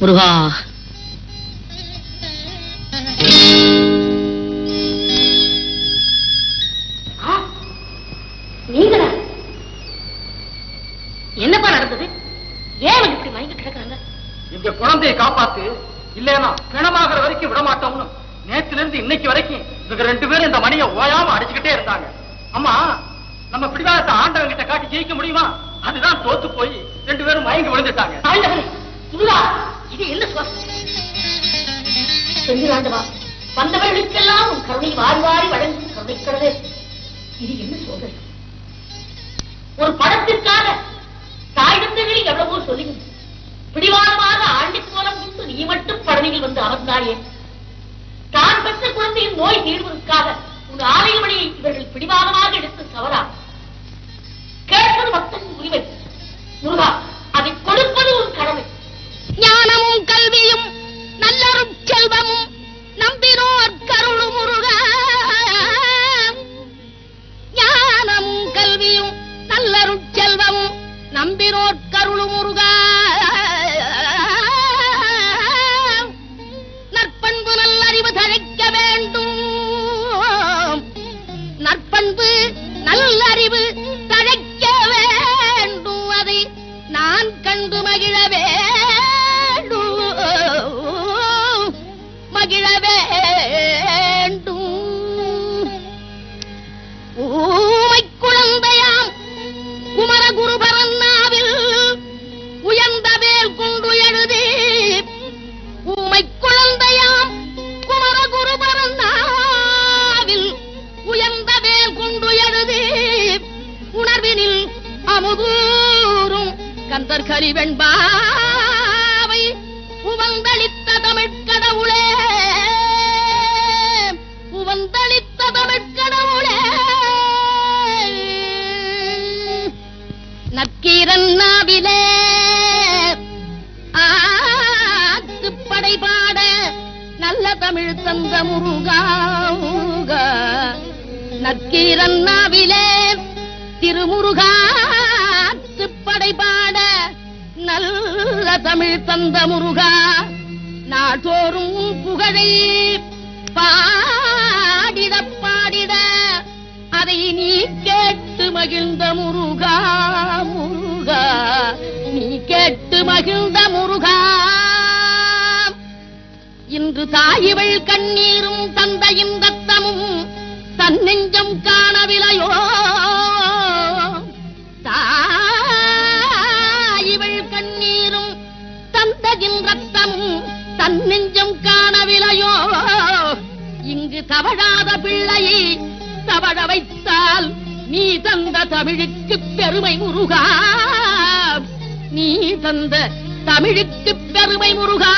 முருகா. நீங்களா? என்னப்பா நடந்தது? ஏன் இப்படி மயங்கி கிடக்குறாங்க? இந்த குழந்தையை காப்பாத்து இல்லையா பிணமாகிற வரைக்கும் விட மாட்டோம்னு நேத்துல இருந்து இன்னைக்கு வரைக்கும் இவங்க ரெண்டு பேரும் இந்த மணியை ஓயாம அடிச்சுக்கிட்டே இருந்தாங்க. அம்மா நம்ம பிடிவாதத்தை ஆண்டவங்க கிட்ட காட்டி ஜெயிக்க முடியுமா? அதுதான் தோத்து போய் ரெண்டு பேரும் மயங்கி விழுந்துட்டாங்க. இது என்ன சுவாசம்? செந்திலாண்டவா வந்தவர்களுக்கெல்லாம் உன் கருணை வாரி வாரி வழங்கும் கருணை இது என்ன சோதனை? ஒரு படத்திற்காக தாய் தந்தைகளில் எவ்வளவோ சொல்லுங்க பிடிவாதமாக ஆண்டி கோலம் முடிந்து நீ மட்டும் பழனியில் வந்து அமர்ந்தாயே. தான் பெற்ற குழந்தையின் நோய் தீர்வதற்காக உன் ஆலயமணியை இவர்கள் பிடிவாதமாக எடுத்து சவரா. கேட்பது பக்தனின் உரிமை. கந்தர் கரிவெண்பாவை உவந்தளித்த தமிழ்க்கடவுளே உவந்தளித்த தமிழ்க்கடவுளே நக்கீரன் நாவிலே ஆத்துப்படை பாட நல்ல தமிழ் தந்த முருகா முருகா. நக்கீரன் நாவிலே திருமுருகா நல்ல தமிழ் தந்த முருகா நாட்டோறும் புகழை பாடிட பாடிட அதை நீ கேட்டு மகிழ்ந்த முருகா முருகா. நீ கேட்டு மகிழ்ந்த முருகா. இன்று தாயிவள் கண்ணீரும் தந்தையும் தத்தமும் தன்னெஞ்சம் காணவில்லையோ தவழாத பிள்ளையை தவழ வைத்தால் நீ தந்த தமிழுக்கு பெருமை முருகா. நீ தந்த தமிழுக்கு பெருமை முருகா.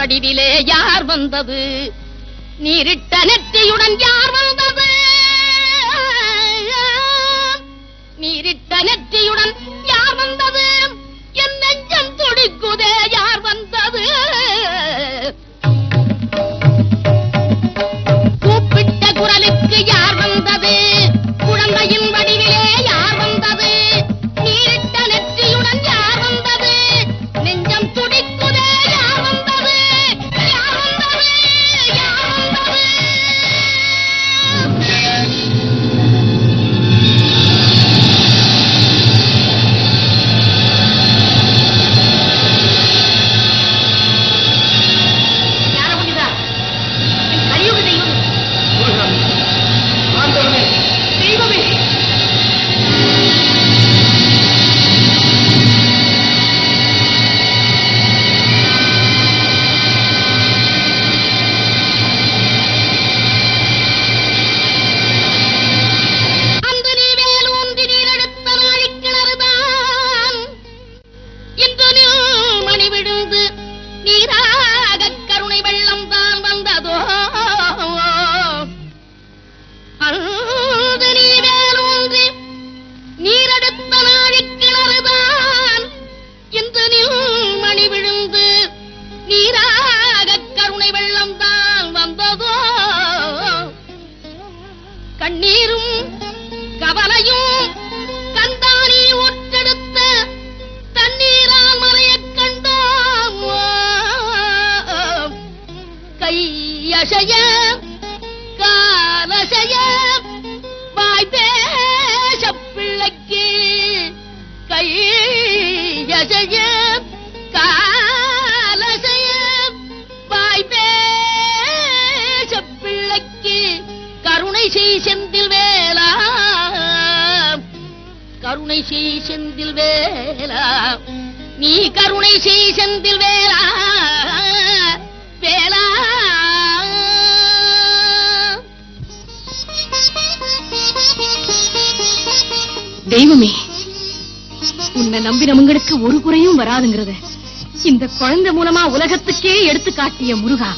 வடிவிலே யார் வந்தது? நீரிட்ட நெற்றியுடன் யார் வந்தது? நீரிட்ட நெற்றியுடன் யார் வந்தது? கையசைய காலசையும் வாய் பிள்ளைக்கு கருணை செய் செந்தில் வேலா கருணை செய் செந்தில் வேலா நீ கருணை செய் செந்தில் வேலா வேலா தெய்வமே நம்பினவங்களுக்கு ஒரு குறையும் வராதுங்கிறத. இந்த குழந்தை மூலமா உலகத்துக்கே எடுத்து காட்டிய முருகா.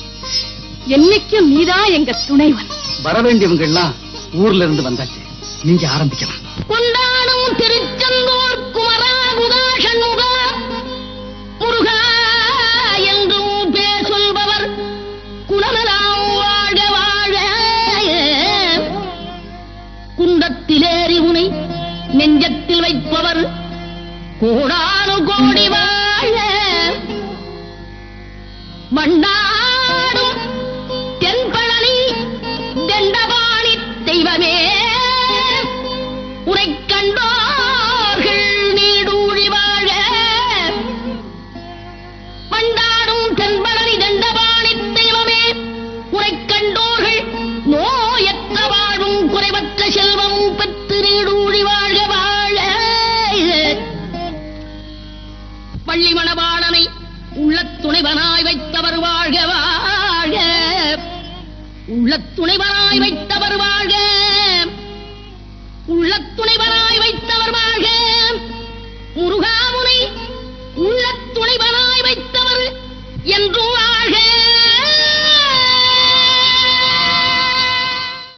என்னைக்கும் நீதான் எங்க துணைவன். வர வேண்டியவங்க எல்லாம் ஊர்ல இருந்து வந்தாச்சு. நீங்க ஆரம்பிக்கலாம். கொண்டாடும் திருச்செந்தூர் குமரா குதாஷண்முகா முருகா என்றும் பேர் சொல்பவர். குலமெல்லாம் வாழ வாழ குண்டத்திலேறி உனை நெஞ்சத்தில் வைப்பவர். கோடானு கோடி வாழ மண்ணா உள்ள துணைவராய் வைத்தவர் வாழ்க. உள்ள துணைவனாய் வைத்தவர் வாழ்க. முருகாமுனை உள்ள வைத்தவர் என்றும்